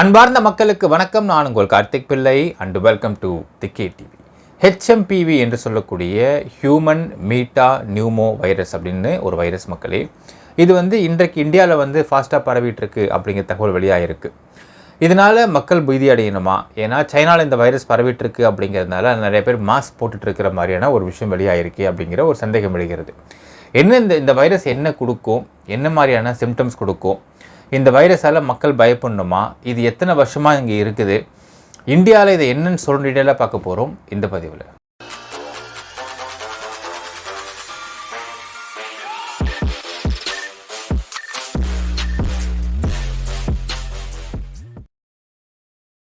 அன்பார்ந்த மக்களுக்கு வணக்கம். நான் உங்கள் Karthik Pillai and welcome to திக்கே TV HMPV என்று சொல்லக்கூடிய ஹியூமன் மீட்டா நியூமோ வைரஸ் அப்படின்னு ஒரு வைரஸ் மக்களே இது வந்து இன்றைக்கு இந்தியாவில் வந்து ஃபாஸ்ட்டாக பரவிட்டுருக்கு அப்படிங்கிற தகவல் வெளியாகிருக்கு இதனால மக்கள் பீதி அடையணுமா? ஏன்னா சைனாவில் இந்த வைரஸ் பரவிட்டுருக்கு அப்படிங்கிறதுனால நிறைய பேர் மாஸ்க் போட்டுட்டு இருக்கிற மாதிரியான ஒரு விஷயம் வெளியாகிருக்கு அப்படிங்கிற ஒரு சந்தேகம் எழுகிறது. என்ன இந்த இந்த வைரஸ் என்ன கொடுக்கும்? என்ன மாதிரியான சிம்டம்ஸ் கொடுக்கும்? இந்த வைரஸால் மக்கள் பயப்படணுமா? இது எத்தனை வருஷமாக இங்கே இருக்குது? இந்தியாவில் இதை என்னன்னு சொல்ல டீட்டெயிலாக பார்க்க போகிறோம் இந்த பதிவில்.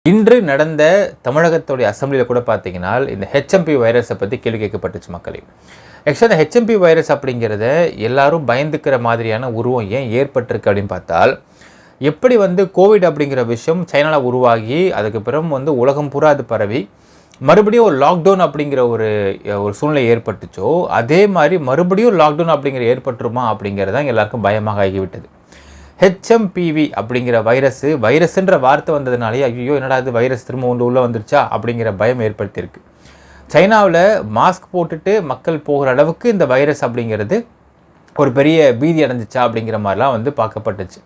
இன்று நடந்த தமிழகத்துடைய அசம்பிளியில் கூட பார்த்தீங்கன்னா இந்த ஹெச்எம்பி வைரஸை பற்றி கேள்வி கேட்கப்பட்டுச்சு மக்களே. ஆக்சுவலாக இந்த ஹெச்எம்பி வைரஸ் அப்படிங்கிறத எல்லாரும் பயந்துக்கிற மாதிரியான உருவம் ஏன் ஏற்பட்டிருக்கு அப்படின்னு பார்த்தால் எப்படி வந்து கோவிட் அப்படிங்கிற விஷயம் சைனாவில் உருவாகி அதுக்கு பிறகு வந்து உலகம் பூரா அது பரவி மறுபடியும் ஒரு லாக்டவுன் அப்படிங்கிற ஒரு ஒரு சூழ்நிலை ஏற்பட்டுச்சோ அதே மாதிரி மறுபடியும் லாக்டவுன் அப்படிங்கிற ஏற்பட்டுருமா அப்படிங்கிறது தான் எல்லாருக்கும் பயமாக ஆகிவிட்டது. ஹெச்எம்பிவி அப்படிங்கிற வைரஸ் வைரஸ்ன்ற வார்த்தை வந்ததுனாலே ஐயோ என்னடா இது வைரஸ் திரும்ப ஒன்று உள்ளே வந்துருச்சா அப்படிங்கிற பயம் ஏற்படுத்தியிருக்கு. சைனாவில் மாஸ்க் போட்டுட்டு மக்கள் போகிற அளவுக்கு இந்த வைரஸ் அப்படிங்கிறது ஒரு பெரிய பீதி அடைஞ்சிச்சா அப்படிங்கிற மாதிரிலாம் வந்து பார்க்கப்பட்டுச்சு.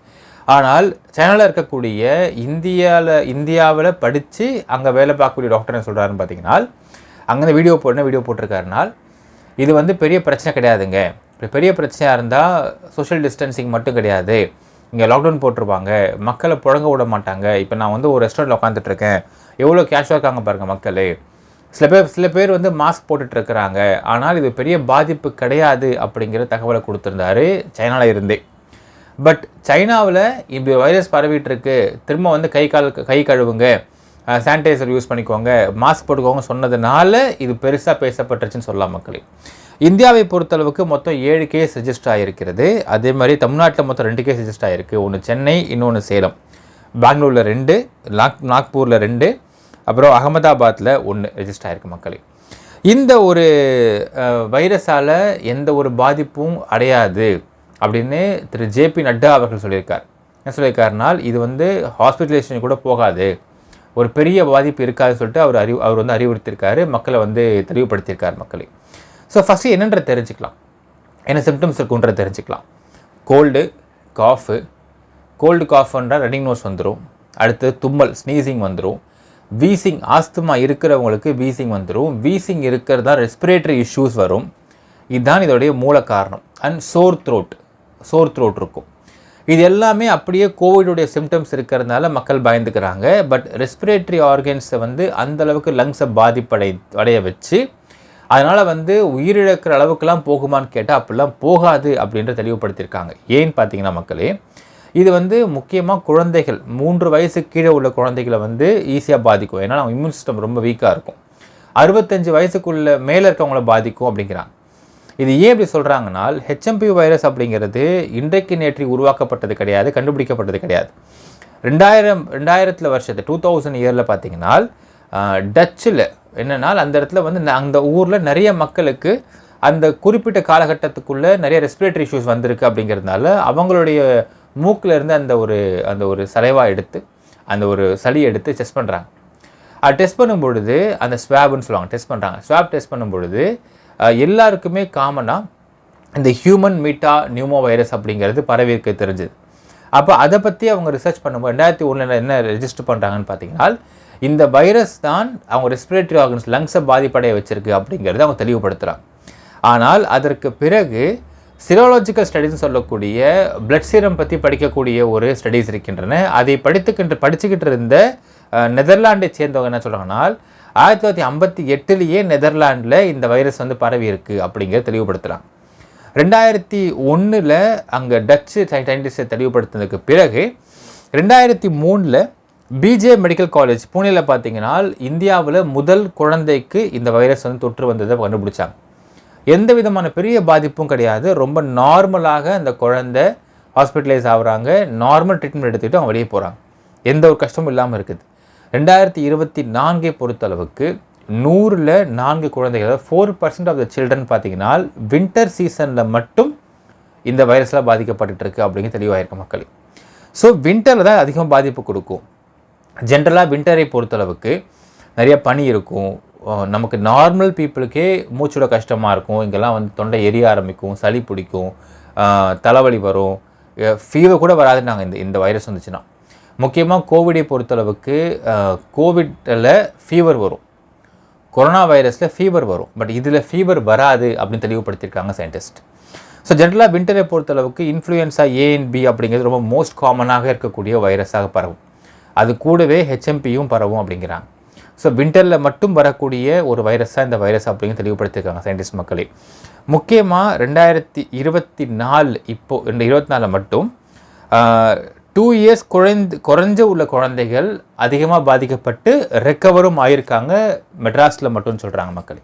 ஆனால் சைனாவில் இருக்கக்கூடிய இந்தியாவில் இந்தியாவில் படித்து அங்கே வேலை பார்க்கக்கூடிய டாக்டர் என்ன சொல்கிறாருன்னு பார்த்தீங்கன்னா அங்கே வீடியோ போடணும் வீடியோ போட்டிருக்காருனால் இது வந்து பெரிய பிரச்சனை கிடையாதுங்க. இப்போ பெரிய பிரச்சனையாக இருந்தால் சோஷியல் டிஸ்டன்சிங் மட்டும் கிடையாது. இங்கே லாக்டவுன் போட்டிருப்பாங்க. மக்களை புழங்க விட மாட்டாங்க. இப்போ நான் வந்து ஒரு ரெஸ்டாரண்ட்டில் உட்காந்துட்ருக்கேன் எவ்வளோ கேஷுவாக இருக்காங்க பாருங்கள் மக்கள். சில பேர் சில பேர் வந்து மாஸ்க் போட்டுட்டு இருக்கிறாங்க ஆனால் இது பெரிய பாதிப்பு கிடையாது அப்படிங்கிற தகவலை கொடுத்துருந்தாரு சைனாவில் இருந்தே. பட் சைனாவில் இப்படி வைரஸ் பரவிட்டுருக்கு திரும்ப வந்து கை கால் கை கழுவுங்க. சானிடைசர் யூஸ் பண்ணிக்கோங்க. மாஸ்க் போட்டுக்கோங்க சொன்னதுனால இது பெருசாக பேசப்பட்டுருச்சுன்னு சொல்லலாம் மக்களே. இந்தியாவை பொறுத்தளவுக்கு மொத்தம் ஏழு கேஸ் ரெஜிஸ்டர் ஆகிருக்கிறது அதே மாதிரி தமிழ்நாட்டில் மொத்தம் ரெண்டு கேஸ் ரெஜிஸ்டர் ஆகிருக்கு ஒன்று சென்னை இன்னொன்று சேலம். பெங்களூரில் ரெண்டு நாக் நாக்பூரில் ரெண்டு அப்புறம் அகமதாபாத்தில் ஒன்று ரெஜிஸ்டர் ஆகிருக்கு மக்களே. இந்த ஒரு வைரஸால் எந்த ஒரு பாதிப்பும் அடையாது அப்படின்னு திரு ஜேபி நட்டா அவர்கள் சொல்லியிருக்கார். என்ன சொல்லியிருக்காருனால் இது வந்து ஹாஸ்பிட்டலைசேஷன் கூட போகாது. ஒரு பெரிய பாதிப்பு இருக்காதுன்னு சொல்லிட்டு அவர் அறிவு அவர் வந்து அறிவுறுத்தியிருக்காரு. மக்களை வந்து தெளிவுபடுத்தியிருக்கார் மக்களை. ஸோ ஃபஸ்ட்டு என்னன்ற தெரிஞ்சுக்கலாம். என்ன சிம்டம்ஸ் இருக்குன்றதை தெரிஞ்சுக்கலாம். கோல்டு காஃபு கோல்டு காஃப்ன்றால் ரன்னிங் நோஸ் வந்துடும் அடுத்து தும்மல் ஸ்னீசிங் வந்துடும் வீசிங் ஆஸ்துமா இருக்கிறவங்களுக்கு வீசிங் வந்துடும் வீசிங் இருக்கிறதா ரெஸ்பிரேட்டரி இஷ்யூஸ் வரும். இதுதான் இதோடைய மூல காரணம். And sore throat sore throat இருக்கும். இது எல்லாமே அப்படியே கோவிடுடைய சிம்டம்ஸ் இருக்கிறதுனால மக்கள் பயந்துக்கிறாங்க. பட் ரெஸ்பிரேட்டரி ஆர்கன்ஸை வந்து அந்தளவுக்கு லங்ஸை பாதிப்படை அடைய வச்சு அதனால் வந்து உயிரிழக்கிற அளவுக்குலாம் போகுமான்னு கேட்டால் அப்படிலாம் போகாது அப்படின்ற தெளிவுபடுத்தியிருக்காங்க. ஏன்னு பார்த்தீங்கன்னா மக்களே இது வந்து முக்கியமாக குழந்தைகள் மூன்று வயசு கீழே உள்ள குழந்தைகளை வந்து ஈஸியாக பாதிக்கும். ஏன்னா அவங்க இம்யூன் சிஸ்டம் ரொம்ப வீக்காக இருக்கும். அறுபத்தஞ்சு வயசுக்குள்ள மேலே இருக்கவங்கள பாதிக்கும் அப்படிங்கிறாங்க. இது ஏன் இப்படி சொல்கிறாங்கன்னா ஹெச்எம்பி வைரஸ் அப்படிங்கிறது இன்றைக்கு நேற்று உருவாக்கப்பட்டது கிடையாது கண்டுபிடிக்கப்பட்டது கிடையாது. ரெண்டாயிரம் ரெண்டாயிரத்தில் வருஷத்து டூ தௌசண்ட் இயரில் பார்த்தீங்கன்னா டச்சில் என்னென்னால் அந்த இடத்துல வந்து அந்த ஊரில் நிறைய மக்களுக்கு அந்த குறிப்பிட்ட காலகட்டத்துக்குள்ளே நிறைய ரெஸ்பிரேட்டரி இஷ்யூஸ் வந்திருக்கு அப்படிங்கிறதுனால அவங்களுடைய மூக்கில் இருந்து அந்த ஒரு அந்த ஒரு சலைவாக எடுத்து அந்த ஒரு சளி எடுத்து டெஸ்ட் பண்ணுறாங்க அது டெஸ்ட் பண்ணும் பொழுது அந்த ஸ்வாப்னு சொல்லுவாங்க டெஸ்ட் பண்ணுறாங்க ஸ்வாப் டெஸ்ட் பண்ணும் பொழுது எல்லாருக்குமே காமனாக இந்த ஹியூமன் மீட்டா நியூமோ வைரஸ் அப்படிங்கிறது பரவியிருக்க தெரிஞ்சுது. அப்போ அதை பற்றி அவங்க ரிசர்ச் பண்ணும்போது ரெண்டாயிரத்தி ஒன்றில் என்ன ரெஜிஸ்டர் பண்ணுறாங்கன்னு பார்த்தீங்கன்னா இந்த வைரஸ் தான் அவங்க ரெஸ்பிரேட்டரி ஆர்கன்ஸ் லங்ஸை பாதிப்படைய வச்சுருக்கு அப்படிங்கிறத அவங்க தெளிவுபடுத்துகிறாங்க ஆனால் அதற்கு பிறகு சிரோலாஜிக்கல் ஸ்டடீஸ்னு சொல்லக்கூடிய பிளட் சீரம் பற்றி படிக்கக்கூடிய ஒரு ஸ்டடீஸ் இருக்கின்றன. அதை படித்துக்கின்ற படிச்சுக்கிட்டு இருந்த நெதர்லாண்டை சேர்ந்தவங்க என்ன சொல்கிறாங்கன்னா ஆயிரத்தி தொள்ளாயிரத்தி ஐம்பத்தி எட்டுலேயே நெதர்லாண்டில் இந்த வைரஸ் வந்து பரவி இருக்குது அப்படிங்கிறத தெளிவுபடுத்துகிறாங்க ரெண்டாயிரத்தி ஒன்றில் அங்கே டச்சு சயின்டிஸ்டை தெளிவுபடுத்தினதுக்கு பிறகு ரெண்டாயிரத்தி மூணில் பிஜே மெடிக்கல் காலேஜ் புனேயில் பார்த்தீங்கன்னா இந்தியாவில் முதல் குழந்தைக்கு இந்த வைரஸ் வந்து தொற்று வந்ததை கண்டுபிடிச்சாங்க. எந்த விதமான பெரிய பாதிப்பும் கிடையாது. ரொம்ப நார்மலாக அந்த குழந்தை ஹாஸ்பிட்டலைஸ் ஆகுறாங்க. நார்மல் ட்ரீட்மெண்ட் எடுத்துக்கிட்டு அவங்க வெளியே போகிறாங்க எந்த ஒரு கஷ்டமும் இல்லாமல் இருக்குது. ரெண்டாயிரத்தி இருபத்தி நான்கை பொறுத்தளவுக்கு நூறில் நான்கு குழந்தைகள் four percent of the children பார்த்தீங்கன்னா வின்டர் சீசனில் மட்டும் இந்த வைரஸில் பாதிக்கப்பட்டு இருக்கு அப்படிங்கிற தெளிவாக மக்கள். ஸோ வின்டரில் தான் அதிகம் பாதிப்பு கொடுக்கும். ஜென்ரலாக வின்டரை பொறுத்தளவுக்கு நிறைய பனி இருக்கும். நமக்கு நார்மல் பீப்புளுக்கே மூச்சோட கஷ்டமாக இருக்கும். இங்கெல்லாம் வந்து தொண்டை எரிய ஆரம்பிக்கும் சளி பிடிக்கும் தலைவலி வரும். ஃபீவர் கூட வராது நாங்கள் இந்த இந்த வைரஸ் வந்துச்சுன்னா. முக்கியமாக கோவிடை பொறுத்தளவுக்கு கோவிட்டில் ஃபீவர் வரும். கொரோனா வைரஸில் ஃபீவர் வரும். பட் இதில் ஃபீவர் வராது அப்படின்னு தெளிவுபடுத்தியிருக்காங்க சயின்டிஸ்ட் ஸோ ஜென்ரலாக விண்டரை பொறுத்தளவுக்கு இன்ஃப்ளூயன்ஸா ஏஎன்பி அப்படிங்கிறது ரொம்ப மோஸ்ட் காமனாக இருக்கக்கூடிய வைரஸாக பரவும். அது கூடவே ஹெச்எம்பியும் பரவும் அப்படிங்கிறாங்க. ஸோ விண்டரில் மட்டும் வரக்கூடிய ஒரு வைரஸாக இந்த வைரஸ் அப்படிங்க தெளிவுபடுத்தியிருக்காங்க சயின்டிஸ்ட் மக்களே. முக்கியமாக ரெண்டாயிரத்தி இருபத்தி நாலு இப்போது ரெண்டு இருபத்தி நாலில் மட்டும் டூ இயர்ஸ் குறைந்து குறைஞ்ச உள்ள குழந்தைகள் அதிகமாக பாதிக்கப்பட்டு ரெக்கவரும் ஆயிருக்காங்க மெட்ராஸில் மட்டும் சொல்கிறாங்க மக்களே.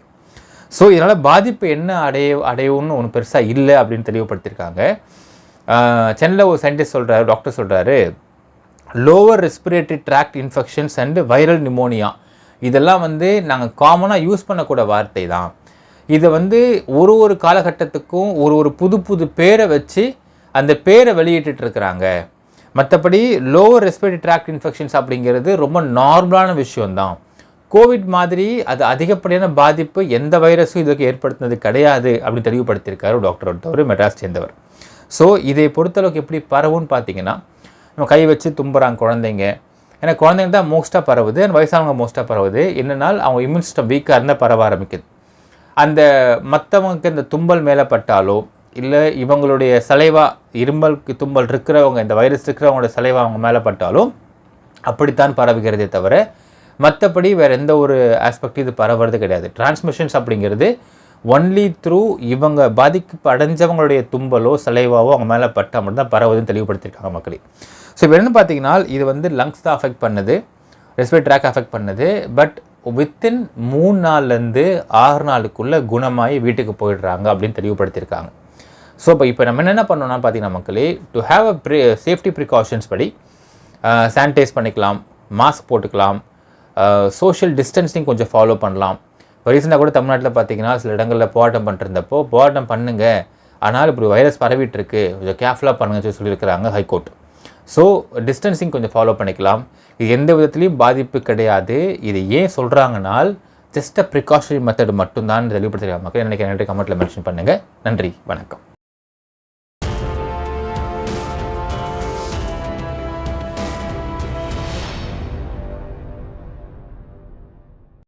ஸோ இதனால் பாதிப்பு என்ன அடைய அடையவும்னு ஒன்று பெருசாக இல்லை அப்படின்னு தெளிவுபடுத்தியிருக்காங்க. சென்னையில் ஒரு சயின்டிஸ்ட் சொல்கிறாரு டாக்டர் சொல்கிறாரு lower respiratory tract infections and viral pneumonia இதெல்லாம் வந்து நாங்கள் காமனாக யூஸ் பண்ணக்கூட வார்த்தை தான். இதை வந்து ஒரு ஒரு காலகட்டத்துக்கும் ஒரு ஒரு புது புது பேரை வச்சு அந்த பேரை வெளியிட்டுட்டு இருக்கிறாங்க. மற்றபடி லோவர் ரெஸ்பிரேட்டரி ட்ராக்ட் இன்ஃபெக்ஷன்ஸ் அப்படிங்கிறது ரொம்ப நார்மலான விஷயம்தான் கோவிட் மாதிரி அது அதிகப்படியான பாதிப்பு எந்த வைரஸும் இதுக்கு ஏற்படுத்தினது கிடையாது அப்படின்னு தெளிவுபடுத்தியிருக்காரு டாக்டர் ஒருத்தவர் மெட்ராஸ் சேர்ந்தவர். ஸோ இதை பொறுத்தளவுக்கு எப்படி பரவும்னு பார்த்தீங்கன்னா நம்ம கை வச்சு தும்புறாங்க குழந்தைங்க ஏன்னா குழந்தைங்க தான் மோஸ்ட்டாக பரவுது அண்ட் வயசானவங்க மோஸ்ட்டாக பரவுது. என்னென்னால் அவங்க இம்யூன் சிஸ்டம் வீக்காக இருந்தால் பரவ ஆரம்பிக்குது. அந்த மற்றவங்களுக்கு இந்த தும்பல் மேலே பட்டாலோ இல்லை இவங்களுடைய சலைவா இரும்பலுக்கு தும்பல் இருக்கிறவங்க இந்த வைரஸ் இருக்கிறவங்களோட சலைவா அவங்க மேலே பட்டாலும் அப்படித்தான் பரவுகிறதே தவிர மற்றபடி வேறு எந்த ஒரு ஆஸ்பெக்டும் இது பரவுறது கிடையாது. டிரான்ஸ்மிஷன்ஸ் அப்படிங்கிறது ஒன்லி த்ரூ இவங்க பாதிக்கு அடைஞ்சவங்களுடைய தும்பலோ சலைவாவோ அவங்க மேலே பட்டால் மட்டும்தான் பரவுதுன்னு தெளிவுபடுத்தியிருக்காங்க மக்களே. ஸோ இப்போ என்னென்னு பார்த்தீங்கன்னா இது வந்து லங்ஸ் தான் அஃபெக்ட் பண்ணுது ரெஸ்பிரேட் ட்ராக் அஃபெக்ட் பண்ணுது பட் வித்தின் மூணு நாள்லேருந்து ஆறு நாளுக்குள்ளே குணமாகி வீட்டுக்கு போயிடுறாங்க அப்படின்னு தெளிவுபடுத்தியிருக்காங்க. ஸோ இப்போ இப்போ நம்ம என்னென்ன பண்ணோம்னா பார்த்தீங்கன்னா மக்களே to have a pre safety precautions படி சானிடைஸ் பண்ணிக்கலாம் மாஸ்க் போட்டுக்கலாம் சோஷியல் டிஸ்டன்சிங் கொஞ்சம் ஃபாலோ பண்ணலாம். இப்போ ரீசெண்டாக கூட தமிழ்நாட்டில் பார்த்தீங்கன்னா சில இடங்களில் போராட்டம் பண்ணிருந்தப்போ போராட்டம் பண்ணுங்க. ஆனால் இப்படி வைரஸ் பரவிட்டுருக்கு. கொஞ்சம் கேர்ஃபுல்லாக பண்ணுங்கன்னு சொல்லி சொல்லியிருக்கிறாங்க ஹைகோர்ட் ஸோ டிஸ்டன்சிங் கொஞ்சம் ஃபாலோ பண்ணிக்கலாம். இது எந்த விதத்துலையும் பாதிப்பு கிடையாது. இது ஏன் சொல்கிறாங்கனால் ஜஸ்ட் அ ப்ரிகாஷனரி மெத்தட் மட்டும்தான் தெளிவுபடுத்துகிறாங்க மக்கள் நினைக்கிறேன் கமெண்ட்டில் மென்ஷன் பண்ணுங்கள் நன்றி. வணக்கம்.